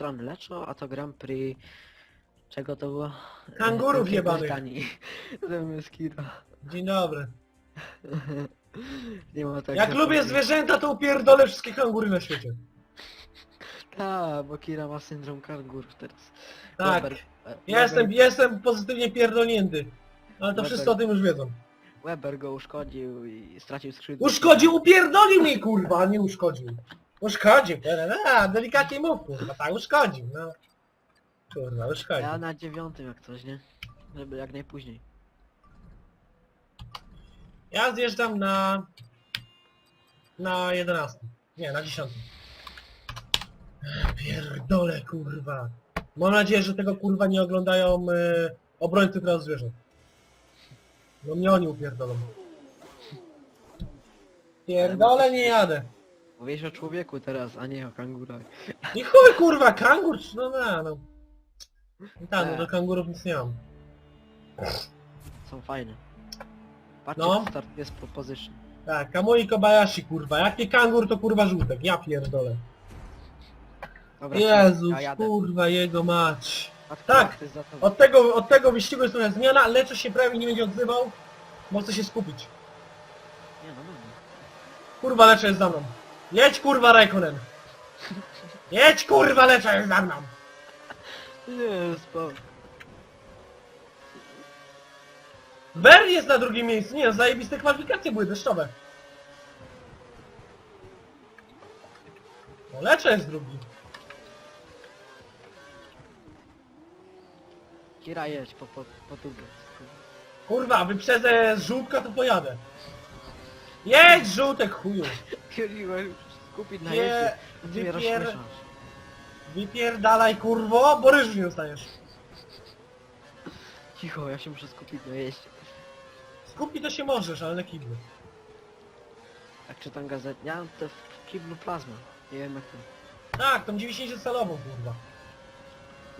Strony Leczo, a to Grand Prix... Czego to było? Kangurów Wielkiej jebanych. Brytanii. Dzień dobry. Nie ma tak Jak lubię zwierzęta, to upierdolę wszystkie kangury na świecie. Tak, bo Kira ma syndrom kangurów teraz. Tak. Weber, e, Ja jestem, Weber, jestem pozytywnie pierdolnięty. Ale to Weber. wszyscy o tym już wiedzą. Weber go uszkodził i stracił skrzydło. Uszkodził, upierdolił mnie kurwa, a nie uszkodził. Uszkodził, a, delikatnie mów kurwa, tak uszkodził, no. Kurwa, uszkodził. Ja na dziewiątym jak coś, nie? Żeby jak najpóźniej. Ja zjeżdżam na... Na 11. Nie, na 10. Pierdolę kurwa. Mam nadzieję, że tego kurwa nie oglądają e, obrońcy praw zwierząt. No mnie oni upierdolą. Pierdolę nie jadę. Mówisz o człowieku teraz, a nie o kangurach. I chuj kurwa, kangur, no no, no. I tak, no do kangurów nic nie mam. Są fajne. Patrzcie, No. no. start jest proposition. Tak, Kamui Kobayashi kurwa, jakie kangur to kurwa żółtek, ja pierdolę. Dobra, Jezus, ja jadę. kurwa, jego mać. Matko, tak. za. Od tego, od tego wyścigu jest trochę zmiana, Leczo się prawie nie będzie odzywał, bo chce się skupić. Nie no, no, no. Kurwa, Leczo jest za mną. Jedź kurwa, Raikkonen. Jedź kurwa, jest za mną. Nie, spoko. Berry jest na drugim miejscu, nie, zajebiste kwalifikacje były deszczowe. No, jest drugi. Kira jedź po, po, po tubie. Kurwa, wyprzedzę żółtka, to pojadę. Jedź żółtek chuju. Kiriłem skupić na Nie, jeździe. Ty mnie wypier- rozśmieszasz. Wypierdalaj kurwo, bo ryżu nie dostaniesz. Cicho, ja się muszę skupić na jeździe. Skupi to się możesz, ale na kiblu. Jak czytam gazet, ja mam te w kiblu plazma. Nie wiem jak to. Tak, tą 90-calową kurwa.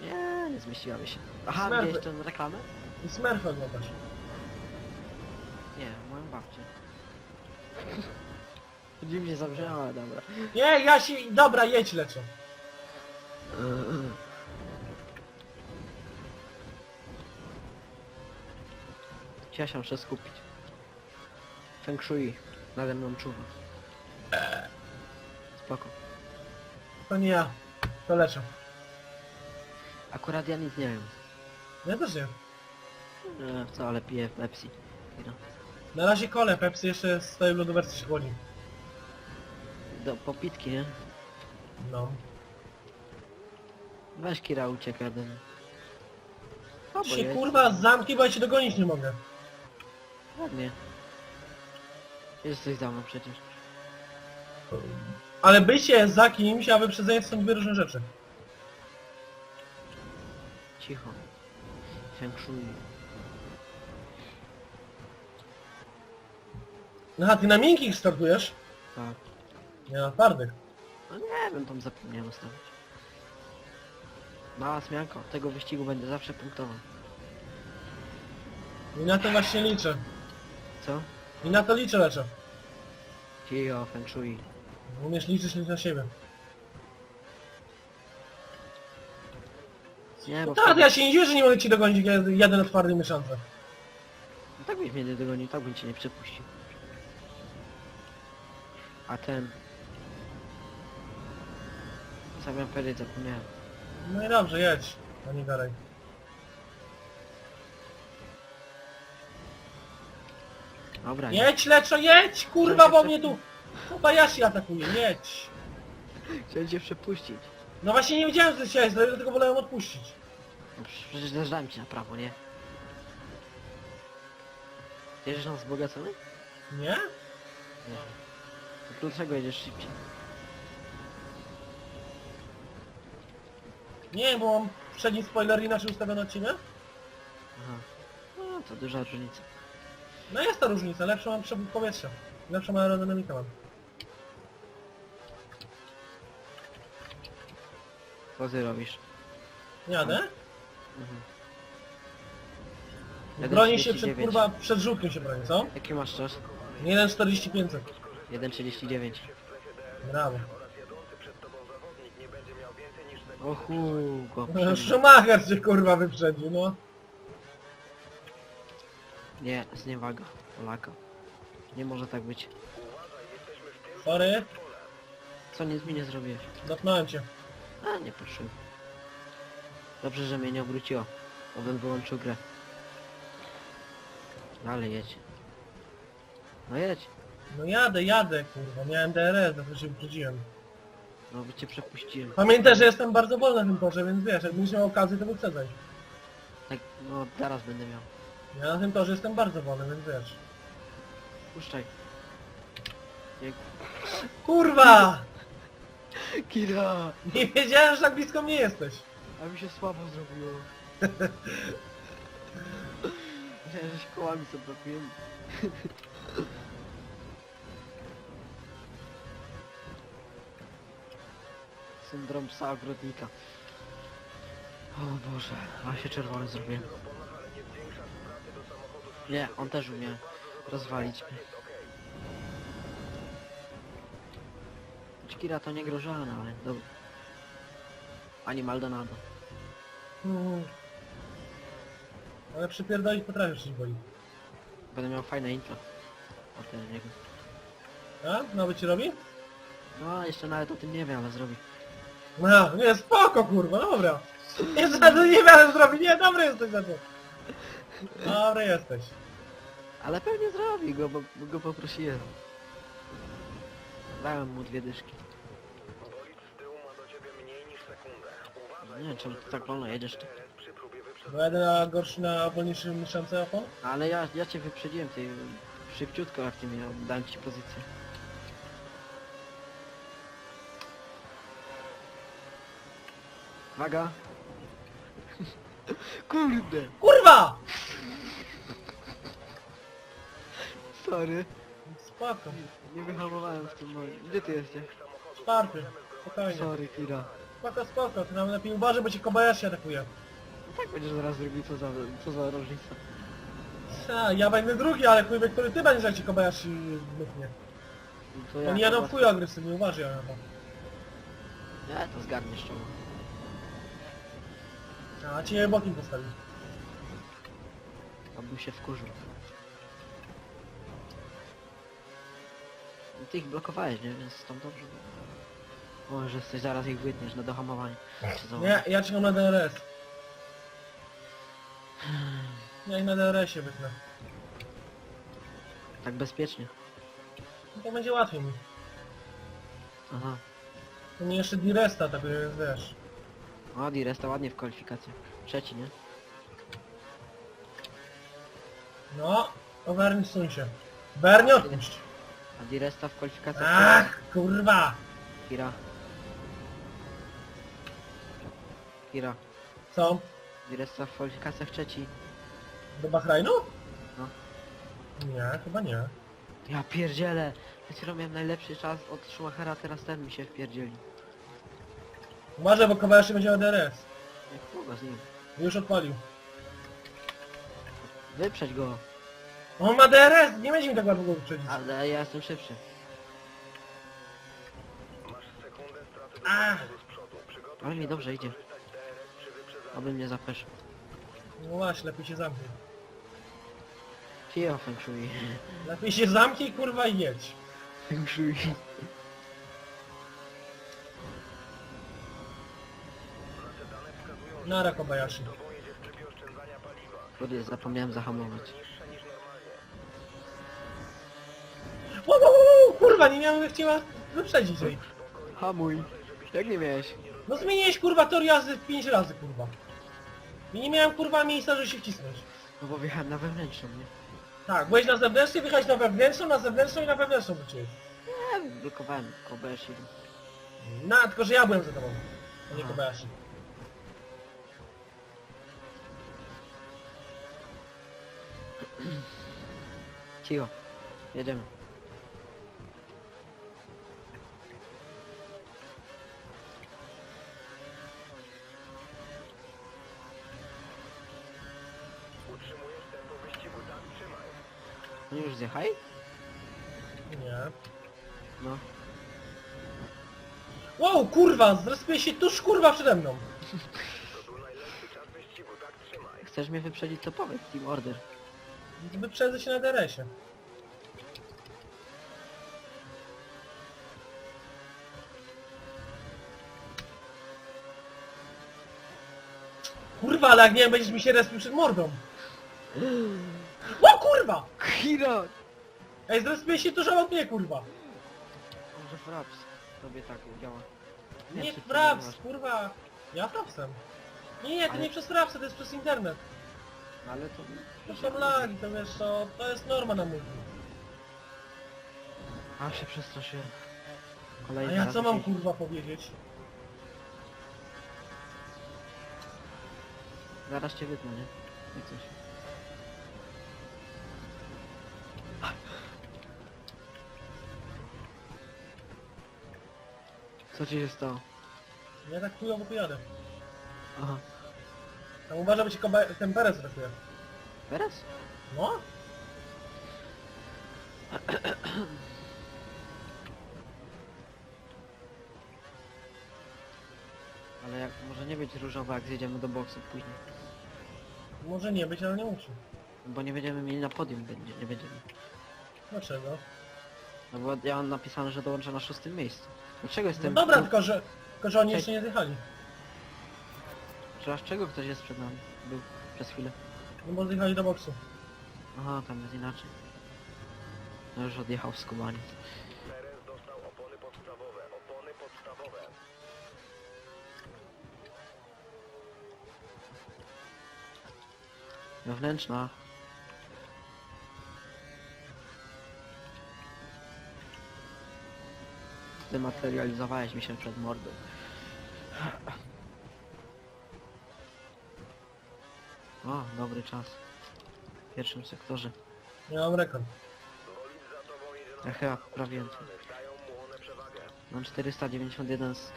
Nie, nie zmieściłaby się. Aha, Smerfy. widziałeś tę reklamę? I smerfę oglądasz. Nie, moją babcię. Dziwnie zabrzmiała, ale dobra. Nie, ja się... Dobra, jedź leczo. Ja się muszę skupić. Feng Shui nade mną czuwa. Spoko. To nie ja. To leczo. Akurat ja nic nie wiem. Ja też nie. E, co, ale piję Pepsi. No. Na razie kole, Pepsi jeszcze stoi w lodowerce się chłodzi. Do popitki, nie? No. Weź Kira ucieka ode mnie. O, bo Się kurwa zamknij, bo ja cię dogonić nie mogę. Ładnie. Jesteś za mną przecież. Ale bycie za kimś, a wyprzedzenie to są dwie różne rzeczy. Cicho. Feng Shui. Aha, ty na miękkich startujesz? Tak. Nie na twardych. No nie wiem, tam zapomniałem ustawić. Mała zmianka, od tego wyścigu będę zawsze punktował. I na to właśnie liczę. Co? I na to liczę leczo. Cicho, Feng Shui. Umiesz liczyć na siebie. Nie, bo Tak, wtedy... ja się nie dziwię, że nie mogę ci dogonić, jak ja jadę na twardej mieszance. No tak byś mnie nie dogonił, tak bym cię nie przepuścił. A ten... Co miałem powiedzieć, zapomniałem. No i dobrze, jedź. A nie dalej. Dobra, Jedź leczo, jedź! Kurwa, bo mnie tu... Kobayashi atakuje, jedź! Chciałem cię przepuścić. No właśnie nie wiedziałem, co chciałeś zrobić, dlatego wolałem odpuścić. No Przecież zjeżdżałem ci na prawo, nie? Jedziesz nam wzbogacony? Nie? Nie. To dlaczego jedziesz szybciej? Nie, bo mam przedni spoiler inaczej ustawiony od ciebie. Aha. No to duża różnica. No jest ta różnica, lepszą mam przepływ powietrza. Lepszą aerodynamikę mam. Co ty robisz? Jadę? Mhm. Broni się przed 1,39. kurwa, przed żółtkiem się broni, co? Jaki masz czas? 1,45. 1.39. Brawo. O chu, go No. Schumacher cię kurwa wyprzedził, no. Nie, zniewaga Polaka. Nie może tak być. Sorry, Co nic mi nie zrobiłeś? dotknąłem cię. A, nie patrzyłem. Dobrze, że mnie nie obróciło. Bo bym wyłączył grę. Dalej jedź. No jedź. No jadę, jadę, kurwa, miałem DRS, dlatego się wyprzedziłem. No by cię przepuściłem. Pamiętaj, że jestem bardzo wolny na tym torze, więc wiesz, jakbyś miał okazję, to wyprzedzaj. Tak, no teraz będę miał. Ja na tym torze jestem bardzo wolny, więc wiesz. Puszczaj. Nie... Kurwa! Kira! Nie wiedziałem, że tak blisko mnie jesteś. A mi się słabo zrobiło. Myślałem, że się kołami sobie blokujemy. Syndrom psa ogrodnika. O Boże, a się czerwony zrobiłem. Nie, on też umie rozwalić mnie. Kira to nie grożona, ale dobra. Ani Maldonado. Mhm. Ale przypierdolić potrafisz coś boli. Będę miał fajne intro. O tym niego. A? Nowy ci robi? No, jeszcze nawet o tym nie wiem, ale zrobi. No, nie, spoko kurwa, dobra. Jeszcze na to nie miałem zrobić, nie, dobry jesteś za to. Dobry jesteś. Ale pewnie zrobi go, bo, bo go poprosiłem. Dałem mu dwie dyszki. Nie wiem czemu ty tak wolno jedziesz ty. Bo jadę na gorszy, na wolniejszym szance opon? Ale ja, ja cię wyprzedziłem ty szybciutko jak ty dałem ci pozycję. Uwaga! Kurde! Kurwa! Sorry. Spoko. Nie wyhamowałem w tym momencie. Gdzie ty jesteś? Czwarty. Spokojnie. Sorry, Kira. Spoko, spoko. Ty nawet lepiej uważaj, bo cię Kobayashi atakuje. No tak będziesz zaraz drugi, co za, co za różnica. A, ja będę drugi, ale chuj wie, który ty będziesz, jak ci Kobayashi wypnie. No to Oni jadą w chuj agresywnie, uważaj na to. Nie, to zgarniesz czoło. A cię bokiem postawi. Abym się wkurzył. No Ty ich blokowałeś, nie? Więc tam dobrze było. O, że jesteś zaraz ich wytniesz na dohamowanie. Czy? Nie, ja czekam na DRS. Ja ich na DRS-ie wytnę. Tak bezpiecznie. No to będzie łatwiej mi. Aha. To nie jeszcze Diresta, tak wiesz. O, Diresta ładnie w kwalifikacjach. Trzeci, nie? No, ogarnij się. Bernie odpuść. A Diresta w kwalifikacjach... Ach, kurwa! Kira. Kira. Co? Diresta w kwalifikacjach trzeci. Do Bahrajnu? No. Nie, chyba nie. Ja pierdzielę! Przed chwilą miałem najlepszy czas od Schumachera, teraz ten mi się wpierdzieli. Uważaj, bo Kobayashi będzie na DRS. Jak długo z nim? Już odpalił. Wyprzeć go! On ma DRS, nie będzie mi tak łatwo go wyprzedzić. Ale ja jestem szybszy. Ach, Ale mi dobrze idzie. Oby mnie zapeszył. no właśnie, lepiej się zamknij. Kio Feng Shui. Lepiej się zamknij, kurwa, i jedź. Feng Shui. Nara Kobayashi. Kurde, zapomniałem zahamować. Wo, wo, wo, wo, kurwa, nie miałem chciała wyprzedzić jej. Hamuj! Jak nie miałeś? No zmieniłeś kurwa tor jazdy 5 razy, kurwa. I nie miałem kurwa miejsca, żeby się wcisnąć. No bo wjechałem na wewnętrzną, nie? Tak, byłeś na zewnętrznej, wyjechałeś na wewnętrzną, na zewnętrzną i na wewnętrzną wróciłeś. Nie, blokowałem Kobeshi. Na, tylko że ja byłem za tobą, a nie Aha. Kobayashi. Cicho. Jedziemy. Oni już zjechali? Nie. No. Wow, kurwa, zrespię się tuż kurwa przede mną. Chcesz mnie wyprzedzić, to powiedz Team Order. Wyprzedzę się na DRS-ie. Kurwa, ale jak nie wiem, będziesz mi się respił przed mordą. O kurwa! Hiro! Ej, zrespię się tuż obok mnie, kurwa. Może Fraps tobie tak działa. Nie, ty Fraps, masz. kurwa. Ja Frapsem. Nie, nie, to Ale- nie przez Frapsa, to jest przez internet. Ale to... To są lagi, to wiesz, to, to jest norma na mój. A się przestraszyłem. A Kolejny ja raz co mam jakiś- kurwa powiedzieć? Zaraz cię wytnę, nie? Jak coś. Co ci się stało? Ja tak chujowo tu jadę. Aha. Tam uważa, by się koba- ten Perez trafiuje. Teraz? No? Ale jak może nie być różowa jak zjedziemy do boksu później. Może nie być, ale nie musi. Bo nie będziemy mieli na podium, będzie, nie będziemy. Dlaczego? No bo ja mam napisane, że dołączę na szóstym miejscu. Dlaczego No jestem... dobra, tylko że, tylko że oni jeszcze nie zjechali. Czy aż czego ktoś jest przed nami? Był przez chwilę. No bo zjechali do boksu. Aha, tam jest inaczej. No już odjechał w skubaniec. Perez dostał opony podstawowe, opony podstawowe. Wewnętrzna. Zdematerializowałeś mi się przed mordą. O, dobry czas. W pierwszym sektorze. Ja mam rekord. Ja chyba one przewagę. Mam 491 z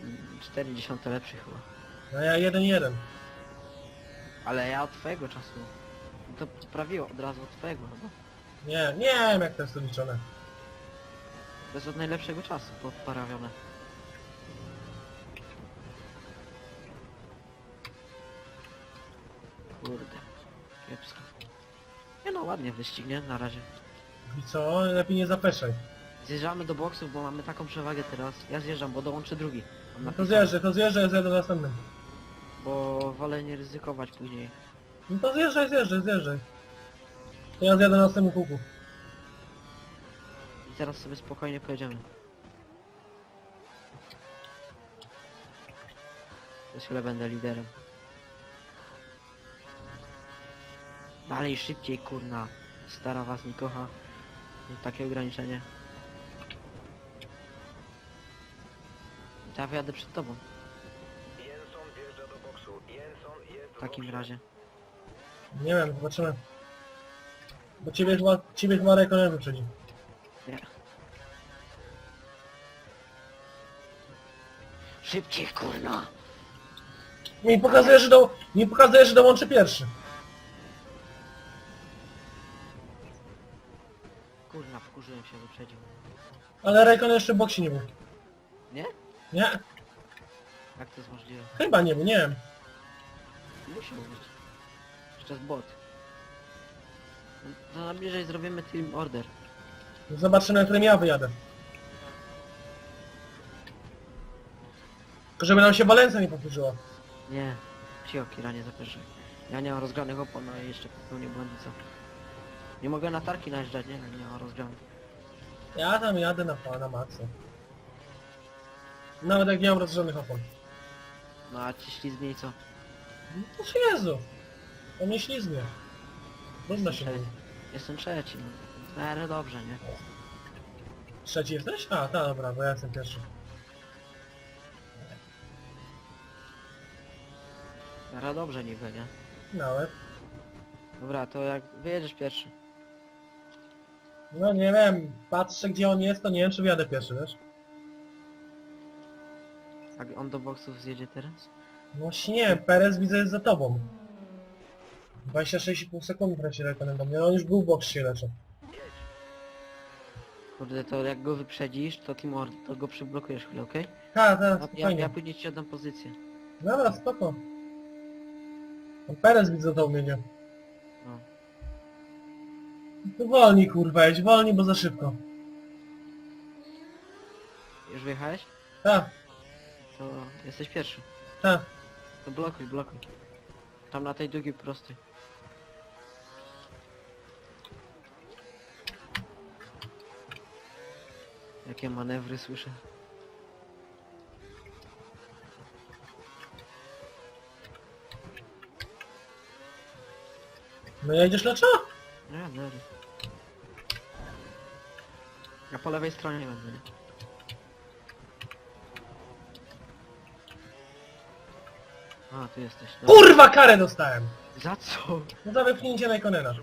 mm, 40 lepszy chyba. A ja 1-1. Ale ja od twojego czasu. To poprawiło od razu od twojego chyba. Nie, nie wiem jak to jest to liczone. To jest od najlepszego czasu poprawione. No, ładnie wyścig, nie? Na razie. I co? Lepiej nie zapeszaj. Zjeżdżamy do boksów, bo mamy taką przewagę teraz. Ja zjeżdżam, bo dołączę drugi. Mam No to napisane, zjeżdżaj, to zjeżdżaj, ja zjadę następnym. Bo wolę nie ryzykować później. No to zjeżdżaj, zjeżdżaj, zjeżdżaj. To ja zjadę na następnym kółku. I teraz sobie spokojnie pojedziemy. Za chwilę będę liderem. Dalej szybciej kurna. Stara was nie kocha. I takie ograniczenie. Ja wyjadę przed tobą. Jenson wjeżdża do boksu. Jenson jest W takim razie. Nie wiem, zobaczymy. Bo ciebie chyba, ciebie chyba Raikkonen wyprzedzi. Nie. Szybciej kurna! Mi pokazuje, że do, mi pokazuje, że dołączy pierwszy. Wkurzyłem się, wyprzedził. Ale Raikkonen jeszcze w boksie nie był. Nie? Nie? Jak to jest możliwe? Chyba nie był, nie wiem. Musiał być. Jeszcze jest bot. No, To na bliżej zrobimy team order. Zobaczymy, na którym ja wyjadę. Tylko żeby nam się balenca nie powtórzyła. Nie. Cicho, Kira, nie zapraszaj. Ja nie mam rozgrzanych opon, a jeszcze popełnię błędy, co? Nie mogę na tarki najeżdżać, nie? Jak nie mam rozgrzanych. Ja tam jadę na, na maksa. Nawet jak nie mam rozgrzanych opon. No a ci ślizgnie i co? No to Jezu. To mnie ślizgnie. Trudno się mówi. Jestem trzeci. No, ale dobrze, nie? Trzeci jesteś? A, tak, dobra, bo ja jestem pierwszy. Ale dobrze niby, nie? Nawet. Dobra, to jak wyjedziesz pierwszy. No nie wiem, patrzę gdzie on jest, to nie wiem czy wjadę pierwszy, wiesz? Jak on do boksów zjedzie teraz? No właśnie nie Perez widzę jest za tobą. 26,5 sekundy traci Raikkonen do mnie, no on już był w boksie leczy. Kurde, to jak go wyprzedzisz, to Timor, to go przyblokujesz chwilę, okej? Tak, tak, A Ja, spokojnie. ja później ci oddam pozycję. Dobra, spoko. Pan Perez widzę to umienie. No. Wolni kurwa, jedź wolni, bo za szybko. Już wyjechałeś? Tak, To jesteś pierwszy. tak. To blokuj, blokuj. Tam na tej drugiej prostej. Jakie manewry słyszę. No jedziesz leczo? No ja dobra. Ja po lewej stronie będę? A, tu jesteś. Dobra. Kurwa, karę dostałem! Za co? No za wypchnięcie czasową.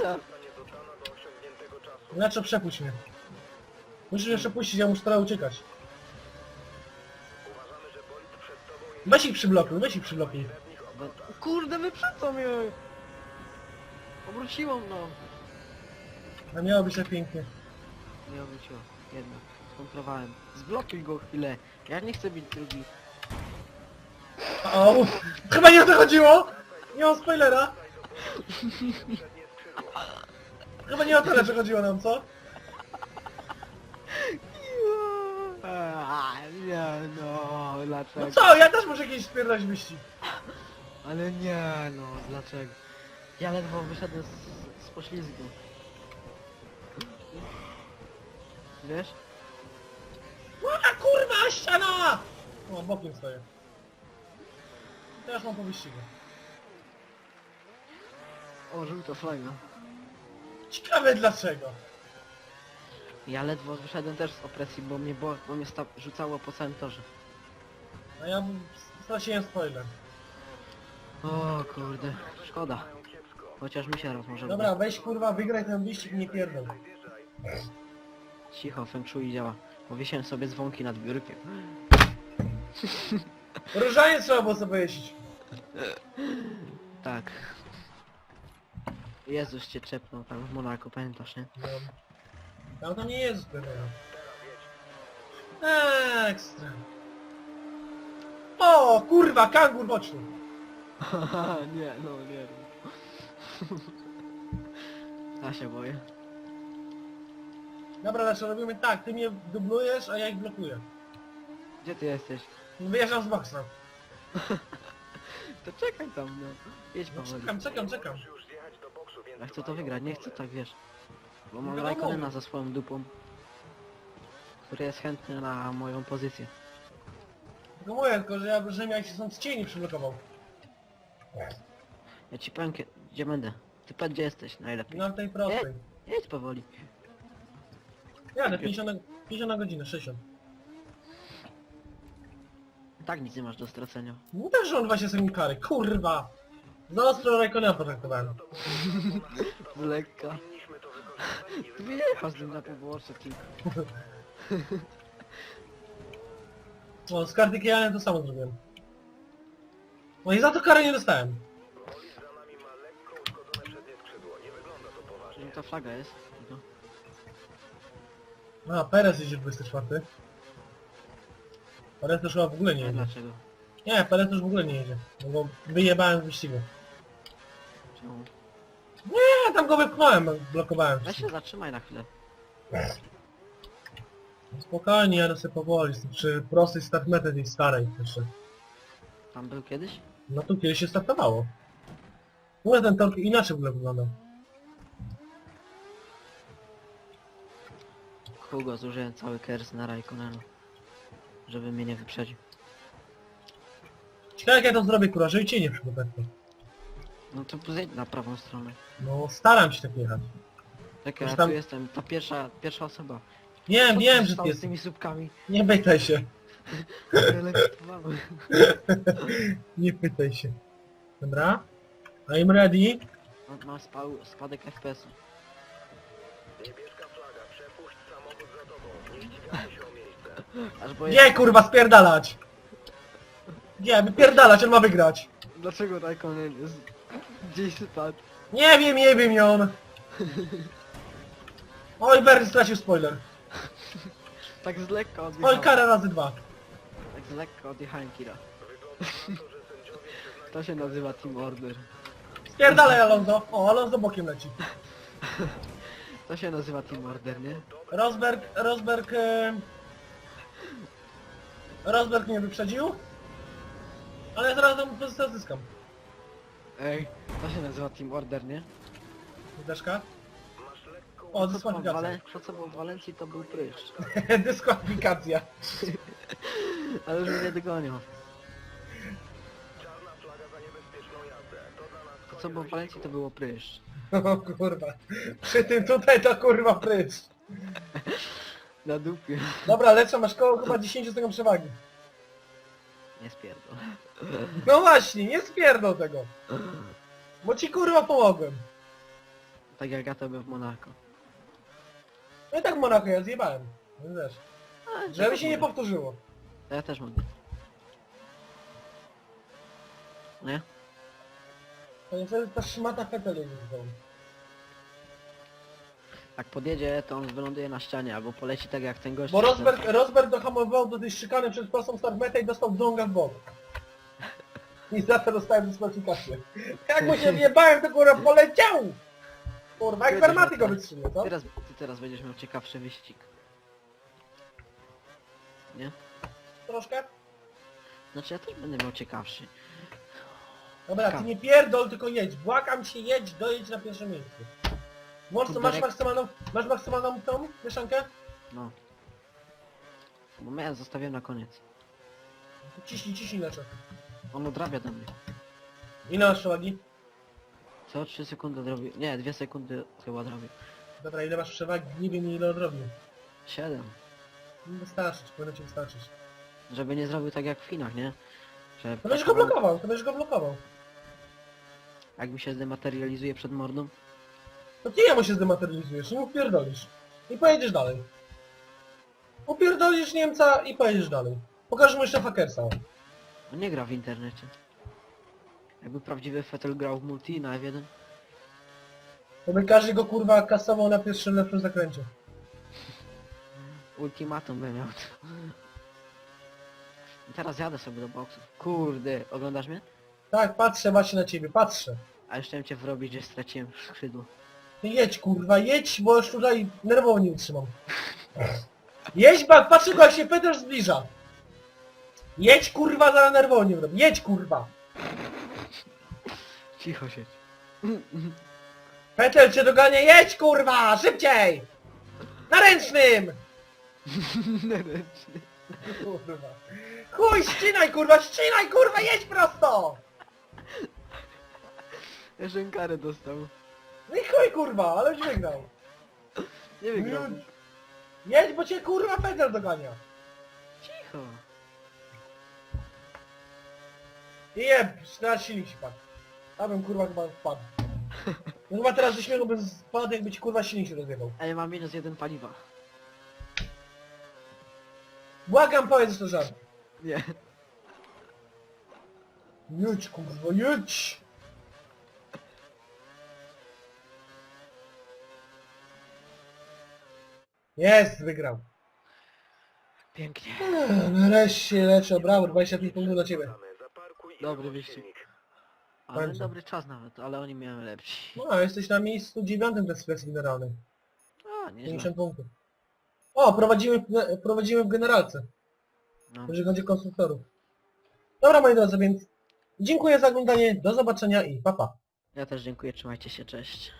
Ile? Czasu. Leczo przepuść mnie. Musisz jeszcze puścić, ja muszę teraz uciekać. Weź ich przyblokuj, weź ich przyblokuj. No, kurde, wyprzedzą mnie! Obróciło mną. A miało być tak pięknie. Nie obróciło. Jedno. Skontrowałem. Zblokuj go chwilę. Ja nie chcę być drugi. O, chyba nie o to chodziło! Nie o spoilera! Chyba nie o to leczo chodziło nam, co? Nie no, No dlaczego? co, ja też muszę jakieś spierdać wyścig. Ale nie no, dlaczego? Ja ledwo wyszedłem z, z poślizgu. Wiesz? A kurwa, ściana! O, bokiem stoję. Teraz mam po wyścigu. O, żółta flaga. Ciekawe dlaczego. Ja ledwo wyszedłem też z opresji, bo mnie, bo, bo mnie sta- rzucało po całym torze. A ja straciłem spoiler. O kurde, szkoda. Chociaż mi się raz może Dobra, weź kurwa, wygraj ten wyścig i nie pierdol. Cicho, feng shui działa. Powiesiłem sobie dzwonki nad biurkiem. Różanie trzeba było sobie jeździć. Tak. Jezus cię czepnął tam w Monaco, pamiętasz, nie? No. Tam to nie jest premiera. Ekstra. O, kurwa, kangur boczny. nie, no nie. Ja się boję. Dobra, znaczy robimy tak, ty mnie dublujesz, a ja ich blokuję. Gdzie ty jesteś? Wyjeżdżam z boksa. To czekaj tam, no. Jedź No, powoli. czekam, czekam, czekam. już zjechać do boksu, więc Ja chcę to wygrać, nie chcę tak, wiesz. Bo mam No, Rajkonena za swoją dupą. Który jest chętny na moją pozycję. Tylko mówię, tylko że ja żebym jak się stąd z cieni przyblokował. Ja ci powiem, kie- gdzie będę. Ty powiedz, gdzie jesteś najlepiej. Na tej prostej. Jedź powoli. Jadę 50 na, 50 na godzinę, 60. Tak nic nie masz do stracenia. No też on właśnie sobie mi kary, kurwa! Za ostro Rajkonena potraktowałem. Z lekka. wyjechasz z nim na pobocze tylko. O, z karty Kijanem to samo zrobiłem. No i za to karę nie dostałem. bolid za nami A, Perez jedzie 24. Perez też chyba w ogóle nie A jedzie. dlaczego? Nie, Perez już w ogóle nie jedzie. No bo wyjebałem z wyścigu. Czemu? Nie, tam go wypchnąłem, blokowałem. Weź się zatrzymaj na chwilę. Spokojnie, jadę sobie powoli, przy prostej startmety tej starej jeszcze. Tam był kiedyś? No tu kiedyś się startowało. W ogóle ten tor inaczej w ogóle wyglądał. Hugo, zużyłem cały kers na Rajkonenu. Żeby mnie nie wyprzedził. Ciekawe jak ja to zrobię, kurwa, żeby cię nie przygotować. No to zejdź na prawą stronę. No staram się tak jechać. Tak, Już ja tam- tu jestem, ta pierwsza, pierwsza osoba. Wiem, Co wiem, ty że ty z jest. tymi słupkami. Nie pytaj się. Nie pytaj się. Dobra. I'm ready. On ma spał, spadek FPS-u. Aż bo Nie kurwa, spierdalać! Nie, wypierdalać, on ma wygrać. Dlaczego Raikkonen jest... Gdzieś spadł? Nie wiem, nie wiem, on. Oj, Berry stracił spoiler. Tak z lekka Oj, odjechałem. kara razy dwa. Tak z lekka odjechałem kira. To się nazywa Team Order. Spierdalaj Alonso. O, Alonso bokiem leci. To się nazywa Team Order, nie? Rosberg, Rosberg... E... Rosberg mnie wyprzedził. Ale zaraz tam pozycję zyskam. Ej, to się nazywa Team Order, nie? Deszka. O, To co, było w dyskwalifikacja. Walen- to co było w Walencji to był pryszcz. Dyskwalifikacja. Ale już mnie nie dogonią. czarna flaga za niebezpieczną jazdę. To co było w Walencji to było pryszcz. O kurwa. Przy tym tutaj to kurwa prysz. Na dupie. Dobra, lecę, masz koło chyba 10 sekund przewagi. Nie spierdol. No właśnie, nie spierdol tego. Bo ci kurwa pomogłem. Tak jak ja to bym w Monako. No i tak Monako ja zjebałem. No Wiesz, A, żeby się nie mogę. powtórzyło. To ja też mogę. Nie? To niestety ta szmata Fetel jest w domu. Jak podjedzie, to on wyląduje na ścianie, albo poleci tak jak ten gość. Bo Rosberg, Rosberg dohamował do tej szykany przed prostą start metę i dostał dąga w bok. I za to dostałem dyskwalifikację. Jak mu się wjebałem, to kurwa poleciał! Kurwa, jak fermaty go wytrzymie, co? Teraz, ty teraz będziesz miał ciekawszy wyścig. Nie? Troszkę? Znaczy ja też będę miał ciekawszy. Dobra, ty nie pierdol, tylko jedź. Błagam cię, jedź, dojedź na pierwsze miejsce. Tu masz maksymalną, masz maksymalną tą mieszankę? No. Bo ja zostawiłem na koniec. Ciśnij, ciśnij leczę. On odrabia do mnie. Ile masz przewagi? Co 3 sekundy odrobił. Nie, 2 sekundy chyba odrobił. Dobra, ile masz przewagi? Nie wiem ile odrobił. 7. Nie Wystarczyć, powinno ci wystarczyć. Żeby nie zrobił tak jak w Chinach, nie? Że To będziesz go blokował, to będziesz go blokował. Jak mi się zdematerializuje przed mordą. To ty jemu się zdematerializujesz, nie upierdolisz. I pojedziesz dalej. Upierdolisz Niemca i pojedziesz dalej. Pokażesz mu jeszcze Fakersa. On nie gra w internecie. Jakby prawdziwy Fetel grał w multi na F1. To by każdy go kurwa kasował na pierwszym lepszym zakręcie. Ultimatum by miał. I teraz jadę sobie do boksów. Kurde, oglądasz mnie? Tak, patrzę właśnie na ciebie, patrzę. A już chciałem cię wrobić, że straciłem skrzydło. Ty jedź kurwa, jedź, bo już tutaj nerwowo nie utrzymam. Jedź, bak, patrzę go jak się Peter zbliża. Jedź kurwa, zaraz nerwowo nie robię. Jedź kurwa. Cicho siedź. Peter cię dogania, jedź kurwa, szybciej! Na ręcznym! Kurwa. Chuj, ścinaj kurwa, ścinaj kurwa, jedź prosto! Jeszcze karę dostał. No i chuj kurwa, ale już wygrał. Nie wygrał. Jedź. Jedź, bo cię kurwa Peter dogania. Cicho. I jeb, teraz silnik się padł. A bym kurwa chyba wpadł. No chyba teraz ze śmiechu bym spadł, jakby ci kurwa silnik się rozjebał. A ja mam minus jeden paliwa. Błagam, powiedz że to żart. Nie. Jedź kurwa, jedź! Jest, wygrał. Pięknie. Nareszcie lecę, brawo, 25 punktów dla ciebie. Dobry wyścig. Ale dobry czas nawet, ale oni miałem lepsi. No, a jesteś na miejscu dziewiątym klasyfikacji generalnej. A, nieźle. 50 punktów. O, prowadzimy, prowadzimy w generalce, No. jeżeli chodzi o konstruktorów. Dobra moi drodzy, więc dziękuję za oglądanie, do zobaczenia i pa pa. Ja też dziękuję, trzymajcie się, cześć.